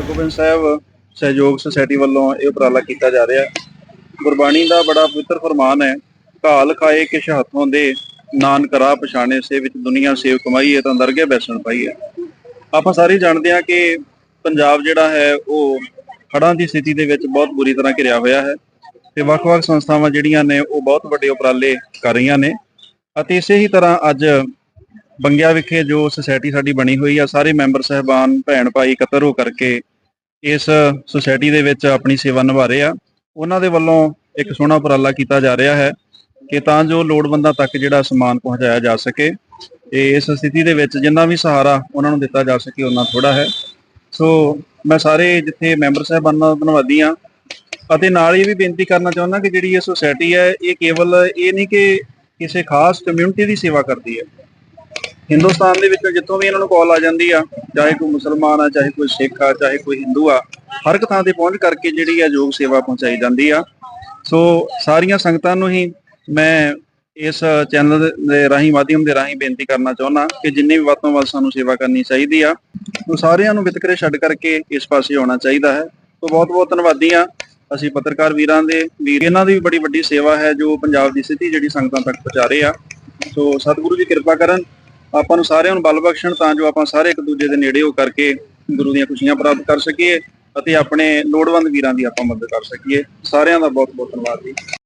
ਗੋਬਿੰਦ ਸਾਹਿਬ ਸਹਿਯੋਗ ਸੁਸਾਇਟੀ ਵੱਲੋਂ ਇਹ ਉਪਰਾਲਾ ਕੀਤਾ ਜਾ ਰਿਹਾ। ਗੁਰਬਾਣੀ ਦਾ ਬੜਾ ਪਵਿੱਤਰ ਫਰਮਾਨ ਹੈ, ਘਾਲ ਖਾਏ ਕਿਛ ਹੱਥੋਂ ਦੇ ਨਾਨਕ ਰਾਹ ਪਛਾਣੇ ਸੇ ਵਿੱਚ ਦੁਨੀਆ ਸੇਵ ਕਮਾਈਏ ਤਾਂ ਦਰਗੇ ਬੈਸਣ ਪਾਈਏ ਆਪਾਂ ਸਾਰੇ ਜਾਣਦੇ ਹਾਂ ਕਿ ਪੰਜਾਬ ਜਿਹੜਾ ਹੈ, ਉਹ ਹੜ੍ਹਾਂ ਦੀ ਸਥਿਤੀ ਦੇ ਵਿੱਚ ਬਹੁਤ ਬੁਰੀ ਤਰ੍ਹਾਂ ਘਿਰਿਆ ਹੋਇਆ ਹੈ ਤੇ ਵੱਖ-ਵੱਖ ਸੰਸਥਾਵਾਂ ਜਿਹੜੀਆਂ ਨੇ, ਉਹ ਬਹੁਤ ਵੱਡੇ ਉਪਰਾਲੇ ਕਰ ਰਹੀਆਂ ਨੇ ਅਤੇ ਇਸੇ ਹੀ ਤਰ੍ਹਾਂ ਅੱਜ ਬੰਗਿਆ ਵਿਖੇ ਜੋ ਸੁਸਾਇਟੀ ਸਾਡੀ ਬਣੀ ਹੋਈ ਆ, ਸਾਰੇ ਮੈਂਬਰ, ਸਹਿਬਾਨ ਭੈਣ ਭਾਈ ਇਕੱਤਰ ਹੋ ਕਰਕੇ ਇਸ ਸੁਸਾਇਟੀ ਦੇ ਵਿੱਚ ਆਪਣੀ ਸੇਵਾ ਨਿਭਾ ਰਹੇ ਆ। ਉਹਨਾਂ ਦੇ ਵੱਲੋਂ ਇੱਕ ਸੋਹਣਾ ਉਪਰਾਲਾ ਕੀਤਾ ਜਾ ਰਿਹਾ ਹੈ ਕਿ ਤਾਂ ਜੋ ਲੋੜਵੰਦਾਂ ਤੱਕ ਜਿਹੜਾ ਸਮਾਨ ਪਹੁੰਚਾਇਆ ਜਾ ਸਕੇ, ਤੇ ਇਸ ਸਥਿਤੀ ਦੇ ਵਿੱਚ ਜਿੰਨਾ ਵੀ ਸਹਾਰਾ ਉਹਨਾਂ ਨੂੰ ਦਿੱਤਾ ਜਾ ਸਕੇ ਉਹਨਾਂ ਥੋੜਾ ਹੈ। ਸੋ ਮੈਂ ਸਾਰੇ ਜਿੱਥੇ ਮੈਂਬਰ ਸਾਹਿਬਾਨਾਂ ਦਾ ਧੰਨਵਾਦੀ ਆ ਅਤੇ ਨਾਲ ਹੀ ਇਹ ਵੀ ਬੇਨਤੀ ਕਰਨਾ ਚਾਹੁੰਦਾ ਕਿ ਜਿਹੜੀ ਇਹ ਸੁਸਾਇਟੀ ਹੈ, ਇਹ ਕੇਵਲ ਇਹ ਨਹੀਂ ਕਿ ਕਿਸੇ ਖਾਸ ਕਮਿਊਨਿਟੀ ਦੀ ਸੇਵਾ ਕਰਦੀ ਹੈ। ਹਿੰਦੁਸਤਾਨ ਦੇ ਵਿੱਚੋਂ ਜਿੱਥੋਂ ਵੀ ਇਹਨਾਂ ਨੂੰ ਕਾਲ ਆ ਜਾਂਦੀ ਆ, ਚਾਹੇ ਕੋਈ ਮੁਸਲਮਾਨ ਆ, ਚਾਹੇ ਕੋਈ ਸਿੱਖ ਆ, ਚਾਹੇ ਕੋਈ ਹਿੰਦੂ ਆ, ਹਰ ਇੱਕ ਥਾਂ ਤੇ ਪਹੁੰਚ ਕਰਕੇ ਜਿਹੜੀ ਆ ਯੋਗ ਸੇਵਾ ਪਹੁੰਚਾਈ ਜਾਂਦੀ ਆ। ਸੋ ਸਾਰੀਆਂ ਸੰਗਤਾਂ ਨੂੰ ਹੀ ਮੈਂ ਇਸ ਚੈਨਲ ਦੇ ਰਾਹੀਂ, ਮਾਧਿਅਮ ਦੇ ਰਾਹੀਂ ਬੇਨਤੀ ਕਰਨਾ ਚਾਹੁੰਦਾ ਕਿ ਜਿੰਨੇ ਵੀ ਵੱਧ ਤੋਂ ਵੱਧ ਸਾਨੂੰ ਸੇਵਾ ਕਰਨੀ ਚਾਹੀਦੀ ਆ, ਉਹ ਸਾਰਿਆਂ ਨੂੰ ਵਿਤਕਰੇ ਛੱਡ ਕਰਕੇ ਇਸ ਪਾਸੇ ਆਉਣਾ ਚਾਹੀਦਾ ਹੈ। ਸੋ ਬਹੁਤ ਬਹੁਤ ਧੰਨਵਾਦੀ ਆ। ਅਸੀਂ ਪੱਤਰਕਾਰ ਵੀਰਾਂ ਦੇ, ਵੀਰ ਇਹਨਾਂ ਦੀ ਵੀ ਬੜੀ ਵੱਡੀ ਸੇਵਾ ਹੈ ਜੋ ਪੰਜਾਬ ਦੀ ਸਥਿਤੀ ਜਿਹੜੀ ਸੰਗਤਾਂ ਤੱਕ ਪਹੁੰਚਾ ਰਹੇ ਆ। ਸੋ ਸਤਿਗੁਰੂ ਜੀ ਕਿਰਪਾ ਕਰਨ ਆਪਾਂ ਨੂੰ ਸਾਰਿਆਂ ਨੂੰ ਬਲ ਬਖਸ਼ਣ ਤਾਂ ਜੋ ਆਪਾਂ ਸਾਰੇ ਇੱਕ ਦੂਜੇ ਦੇ ਨੇੜੇ ਹੋ ਕਰਕੇ ਗੁਰੂ ਦੀਆਂ ਖੁਸ਼ੀਆਂ ਪ੍ਰਾਪਤ ਕਰ ਸਕੀਏ ਅਤੇ ਆਪਣੇ ਲੋੜਵੰਦ ਵੀਰਾਂ ਦੀ ਆਪਾਂ ਮਦਦ ਕਰ ਸਕੀਏ। ਸਾਰਿਆਂ ਦਾ ਬਹੁਤ ਬਹੁਤ ਧੰਨਵਾਦ ਜੀ।